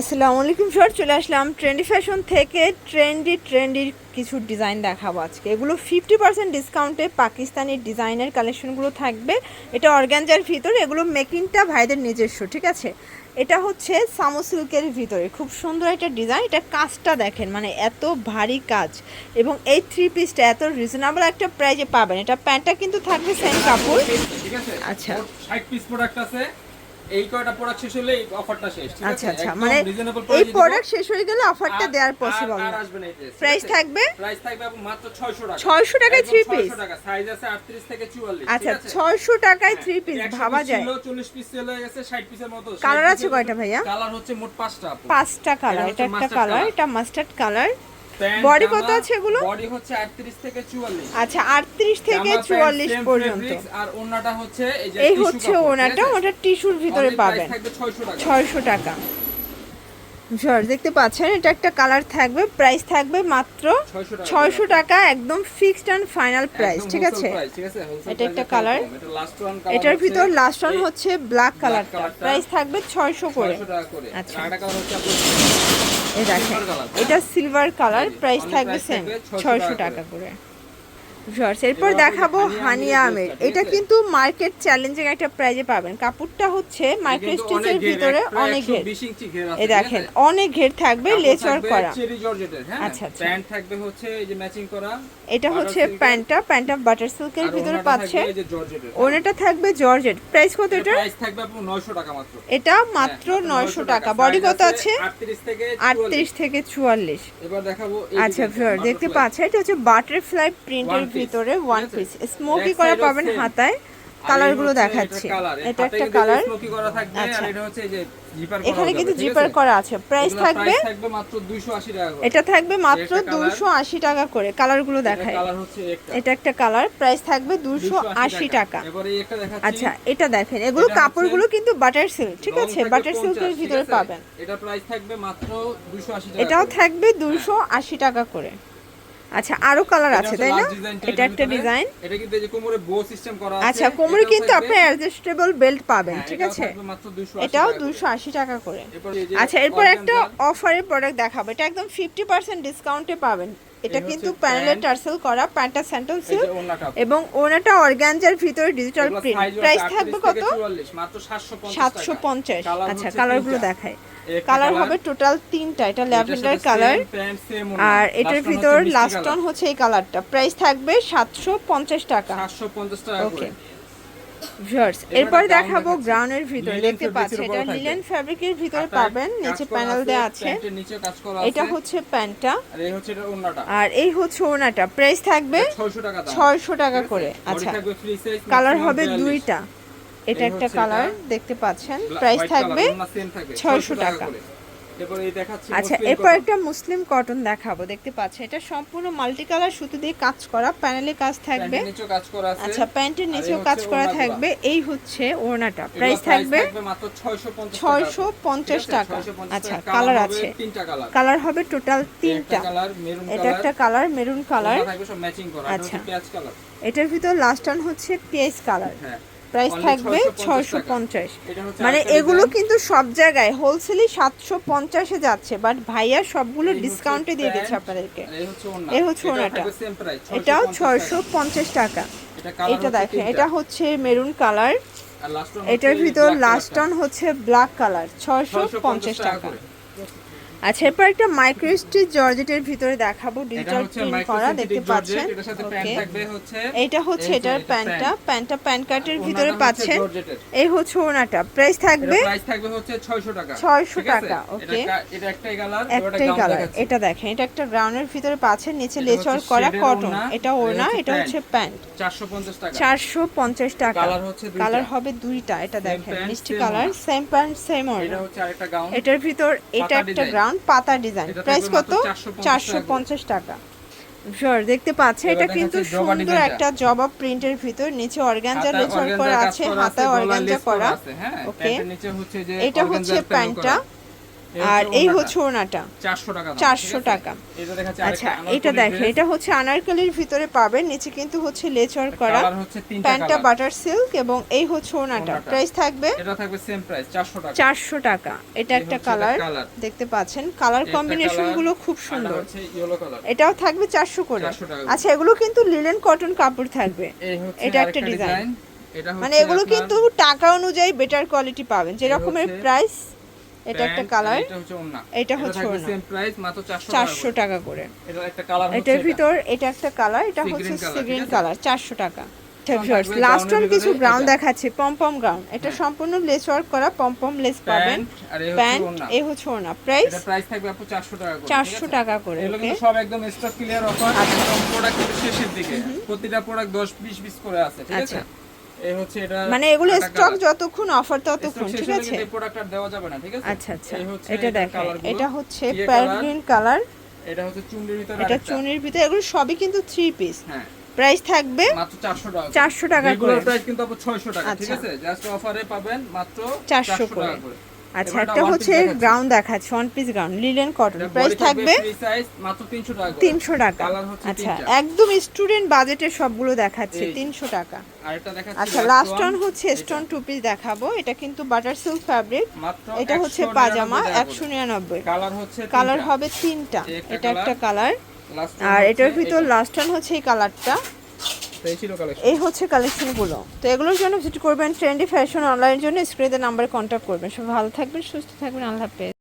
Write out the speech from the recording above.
আসসালামু আলাইকুম স্যার চলে আসলাম ট্রেন্ডি ফ্যাশন থেকে। ট্রেন্ডি ট্রেন্ডি কিছু ডিজাইন দেখাবো আজকে। এগুলো ফিফটি পার্সেন্ট ডিসকাউন্টে পাকিস্তানি ডিজাইনের কালেকশনগুলো থাকবে। এটা অর্গ্যানজার ভিতরে এগুলো মেকিংটা ভাইদের নিজস্ব ঠিক আছে? এটা হচ্ছে সামো সিল্কের ভিতরে। খুব সুন্দর একটা ডিজাইন এটা কাজটা দেখেন মানে এত ভারী কাজ। এবং এই থ্রি পিসটা এত রিজনেবল একটা প্রাইজে পাবেন। এটা প্যান্টটা কিন্তু থাকবে সেম কাপড় আচ্ছা। পিস প্রোডাক্ট আছে। এই কয়টা প্রোডাক্ট শেষ হলে অফারটা শেষ ঠিক আচ্ছা আচ্ছা মানে এই প্রোডাক্ট শেষ হয়ে গেলে অফারটা দেওয়ার পসিবল না। প্রাইস থাকবে? প্রাইস থাকবে মাত্র 600 টাকা। 600 টাকায় একদম three 600 টাকা সাইজ আছে 38 থেকে 44 আচ্ছা ঠিক আছে? ছয়শো টাকায় হ্যাঁ, থ্রি পিস 100 ভাবা যায়। ছিল, 40 পিস সেল হয়ে গেছে 60 পিসের মতো। কালার আছে কয়টা ভাইয়া? কালার হচ্ছে মোট 5টা আপু। পাঁচটা কালার এটা এটা একটা কালার এটা মাস্টার্ড কালার জামা, কত আছে এগুলো? বডি হচ্ছে 38 থেকে 44 আচ্ছা আটত্রিশ থেকে জামা, pant, চুয়াল্লিশ same পর্যন্ত। আর ওন্নাটা হচ্ছে এই যে এই হচ্ছে ওনাটা? ওটা টিস্যুর ভিতরে পাবেন। 600 টাকা। ছয়শো টাকা। জর দেখতে পাচ্ছেন এটা একটা কালার থাকবে প্রাইস থাকবে মাত্র 600 টাকা ছয়শো টাকা একদম ফিক্সড অ্যান্ড ফাইনাল প্রাইস ঠিক আছে এটা একটা কালার। এটার ভিতর লাস্ট ওয়ান হচ্ছে ব্ল্যাক কালারটা কালারটা। প্রাইস থাকবে ছয়শো করে 600 করে। আচ্ছা। দেখেন? এটা সিলভার কালার প্রাইস থাকবে সেম 600 ছয়শো টাকা টাকা করে এরপর দেখাবো হানিয়া আমের। এটা কিন্তু মার্কেট চ্যালেঞ্জিং একটা প্রাইজে পাবেন। কাপড়টা হচ্ছে মাইক্রো কিন্তু স্টিচের ভিতরে অনেক ঘের। 120 ইঞ্চি ঘের আছে, এই দেখেন অনেক ঘের থাকবে লেস ওয়ার্ক করা। হ্যাঁ? আচ্ছা, আচ্ছা। প্যান্ট থাকবে হচ্ছে এই যে ম্যাচিং করা এটা হচ্ছে প্যান্টটা প্যান্টটা বাটার সিল্কের ভিতরে পাচ্ছে? ওনাটা থাকবে জর্জেট প্রাইস কত এটা price থাকবে আপু 900 টাকা মাত্র। এটা মাত্র হ্যাঁ, 900 টাকা। বডি কত আছে 38 থেকে আটত্রিশ 44 থেকে চুয়াল্লিশ। এবার দেখাবো আচ্ছা ভিউয়ার দেখতে পাচ্ছেন এটা হচ্ছে বাটারফ্লাই প্রিন্টের ভিতরে ওয়ান পিস স্মোকি করা পাবেন হাতায়। কালারগুলো দেখাচ্ছি। এটা একটা কালার smoky করা থাকবে, আর আচ্ছা। এটা হচ্ছে এই যে zipper করা এখানে কিন্তু জিপার করা আছে। প্রাইস থাকবে থাকবে মাত্র 280 টাকা করে। এটা থাকবে মাত্র। দুশো আশি টাকা করে। কালারগুলো এটার দেখায় colour হচ্ছে একটা। এটা একটা কালার প্রাইস থাকবে দুশো 280 আশি টাকা। আচ্ছা এটা দেখেন। এগুলো কাপড়গুলো কিন্তু বাটার সিল্ক ঠিক আছে? বাটার 50, সিল্কের ভিতরে পাবেন। এটা প্রাইস থাকবে মাত্র 280 টাকা এটাও থাকবে দুশো আশি টাকা করে। আচ্ছা আরও কালার আছে তাই না? এটা একটা ডিজাইন এটা কিন্তু এই যে কোমরে বো সিস্টেম করা আছে আচ্ছা কোমরে কিন্তু আপনি অ্যাডজাস্টেবল বেল্ট পাবেন হ্যাঁ, ঠিক আছে? এটাও 280 এটাও টাকা করে। আচ্ছা এরপর একটা অফারের প্রোডাক্ট দেখাবো। এটা একদম ফিফটি পার্সেন্ট ডিসকাউন্টে পাবেন। এটা কিন্তু প্যানেলে। টার্সেল করা প্যান্টটা স্যান্ডেল সিল্ক এবং ওনাটা অর্গানজার ভিতরে ডিজিটাল প্রিন্ট প্রাইস থাকবে কত? 750 সাতশো পঞ্চাশ আচ্ছা কালারগুলো। দেখায় কালার হবে টোটাল তিনটা এটা ল্যাভেন্ডার কালার। আর এটার ভিতর লাস্ট। অন হচ্ছে এই কালারটা প্রাইস থাকবে সাতশো পঞ্চাশ টাকা। 750 টাকা ওকে। ভিউয়ার্স এরপর দেখাবো। গ্রাউন্ডের ভিতরে দেখতে পাচ্ছেন এটা লিলেন ফ্যাব্রিকের ভিতরে পাবেন নিচে প্যানেল দেওয়া আছে এটা হচ্ছে প্যান্টটা। আর এই হচ্ছে এটা ওড়নাটা। আর এই হচ্ছে প্রাইস থাকবে 600 টাকা দাম। ছয়শো টাকা করে। আচ্ছা কালার হবে দুইটা। এটা একটা কালার দেখতে পাচ্ছেন। প্রাইস থাকবে color, ওড়না same থাকবে, 600 600 টাকা। আচ্ছা এরপর একটা মুসলিম কটন দেখাবো দেখতে পাচ্ছেন। এটা সম্পূর্ণ মাল্টি কালার সুতো দিয়ে কাজ করা প্যানেলে কাজ থাকবে। প্যান্টের কাজ করা আছে। আচ্ছা প্যান্টের নিচেও কাজ করা থাকবে। এই হচ্ছে ওড়নাটা। প্রাইস থাকবে মাত্র 650 টাকা। ছয়শো পঞ্চাশ? টাকা। আচ্ছা কালার আছে। কালার কালার হবে টোটাল তিনটা। কালার মেরুন এটা একটা কালার মেরুন কালার আচ্ছা। এটার ভিতর লাস্ট টান হচ্ছে পেস কালার হ্যাঁ। প্রাইস থাকবে 650 ছয়শো পঞ্চাশ। মানে এগুলো কিন্তু সব জায়গায় হোলসেলই সাতশো পঞ্চাশে যাচ্ছে বাট ভাইয়া সবগুলো ডিসকাউন্টে দিয়ে দিচ্ছে আপনাদেরকে। এ হচ্ছে হচ্ছে এটাও ওড়নাটা। থাকবে same price, এটাও 650 ছয়শো পঞ্চাশ টাকা। এটা দেখেন এটা হচ্ছে মেরুন কালার এটার ভিতর লাস্ট। অন হচ্ছে ব্ল্যাক কালার ছয়শো পঞ্চাশ টাকা। আচ্ছা এরপর একটা মাইক্রো স্টিচ জর্জেটের ভিতরে দেখাবো এটা ডিজিটাল প্রিন্ট করা দেখতে পাচ্ছেন? ওকে থাকবে হচ্ছে এটার এটা প্যান্টটা প্যান্টটা প্যান্ট কাটের ভিতরে পাচ্ছেন। এই হচ্ছে ওনাটা প্রাইস থাকবে price থাকবে হচ্ছে 600 টাকা। 600 টাকা, এটা okay। কা- এটা একটাই কালার একটাই কালার এটা দেখেন এটা একটা গ্রাউন্ডের ভিতরে পাচ্ছেন নিচে এটা লেচর করা কটন এটা ওনা এটা হচ্ছে প্যান্ট 450 টাকা। চারশো পঞ্চাশ টাকা। Colour হচ্ছে দুইটা। কালার হবে দুইটা এটা দেখেন মিষ্টি কালার। সেম প্যান্ট সেম এটা হচ্ছে আরেকটা গাউন এটার ভিতর এটা একটা গ্রাউন্ড পাতা ডিজাইন প্রাইস কত? 450 চারশো টাকা। পঞ্চাশ টাকা। শিওর দেখতে পাচ্ছে এটা কিন্তু সুন্দর একটা জবা প্রিন্টের ভিতর নিচে অর্গানজা হাতায় করা আছে হাতা অর্গানজা করা হ্যাঁ ওকে প্যান্টের নিচে হচ্ছে যে এটা হচ্ছে প্যান্টটা। আর এই। হচ্ছে ওড়নাটা। 400 টাকা দাম, 400 ঠিক আছে? টাকা। আচ্ছা এটা দেখেন এটা হচ্ছে আনারকলির ভিতরে পাবেন নিচে কিন্তু হচ্ছে লেচর করা প্যান্টটা বাটার সিল্ক এবং এই হচ্ছে ওড়নাটা। প্রাইস থাকবে এটা থাকবে সেম প্রাইস 400 টাকা। চারশো টাকা। এটা একটা কালার দেখতে পাচ্ছেন। কালার কম্বিনেশনগুলো খুব সুন্দর। এটাও থাকবে চারশো করে। 400 করে। আচ্ছা এগুলো কিন্তু লিলেন কটন কাপড় থাকবে। এটা একটা ডিজাইন মানে এগুলো কিন্তু টাকা অনুযায়ী বেটার কোয়ালিটি পাবেন। যেরকমের প্রাইস এটা একটা কালার এটা হচ্ছে ওড়না। এটা হচ্ছে প্রাইস মাত্র 400 চারশো টাকা করে। করে। এটা একটা কালার হচ্ছে এটার ভিতর এটা একটা কালার এটা হচ্ছে green colour, সি ঠিক গ্রিন আছে? কালার চারশো টাকা। লাস্ট এর কিছু এটা। দেখাচ্ছে পম পম গাউন এটা সম্পূর্ণ লেস ওয়ার্ক করা পম পম লেস পাবেন। প্যান্ট এই হচ্ছে ওড়না। এ হচ্ছে ওনা প্রাইস এটা প্রাইস থাকবে আপু 400 টাকা করে চারশো ঠিক আছে? টাকা করে এগুলো কিন্তু সব একদম স্টক ক্লিয়ার অফার। একদম প্রোডাক্ট শেষের দিকে। প্রতিটা প্রোডাক্ট 10 20 পিস করে আছে ঠিক আছে? আচ্ছা। এই হচ্ছে এটা মানে এগুলো স্টক যতক্ষণ অফার ততক্ষণ ঠিক আছে? এই প্রোডাক্ট আর দেওয়া যাবে না ঠিক আছে? আচ্ছা আচ্ছা। এটা দেখো এটা হচ্ছে ইয়ে গ্রিন কালার এটা হচ্ছে চুনির ভিতরে এটা চুনির ভিতরে এগুলো সবই কিন্তু থ্রি পিস হ্যাঁ। প্রাইস থাকবে মাত্র 400 টাকা 400 টাকা করে। প্রাইস কিন্তু আপু 600 টাকা ঠিক আচ্ছা। আছে? জাস্ট অফারে পাবেন মাত্র 400 400 টাকা করে। আচ্ছা একটা হচ্ছে piece দেখাচ্ছি। One piece gown linen cotton price থাকবে মাত্র 300 টাকা করে। তিনশো টাকা। কালার হচ্ছে আচ্ছা একদম স্টুডেন্ট বাজেটের সবগুলো দেখাচ্ছে এই। তিনশো টাকা। আরেকটা দেখাচ্ছি আচ্ছা লাস্ট অন হচ্ছে স্টোন টু পিস দেখাবো। এটা কিন্তু বাটার সিল্ক ফ্যাব্রিক এটা হচ্ছে পাজামা টাকা করে। একশো নিরানব্বই। কালার হচ্ছে কালার হবে তিনটা। এটা একটা কালার আর এটার ভিতর। লাস্ট অন হচ্ছে এই কালারটা এই এই হচ্ছে কালেকশনগুলো তো এগুলোর জন্য ভিজিট করবেন ট্রেন্ডি ফ্যাশন অনলাইনের জন্য স্ক্রিনে নাম্বারে কন্ট্যাক্ট করবেন। সব ভালো থাকবেন, সুস্থ থাকবেন, আল্লাহ হাফেজ।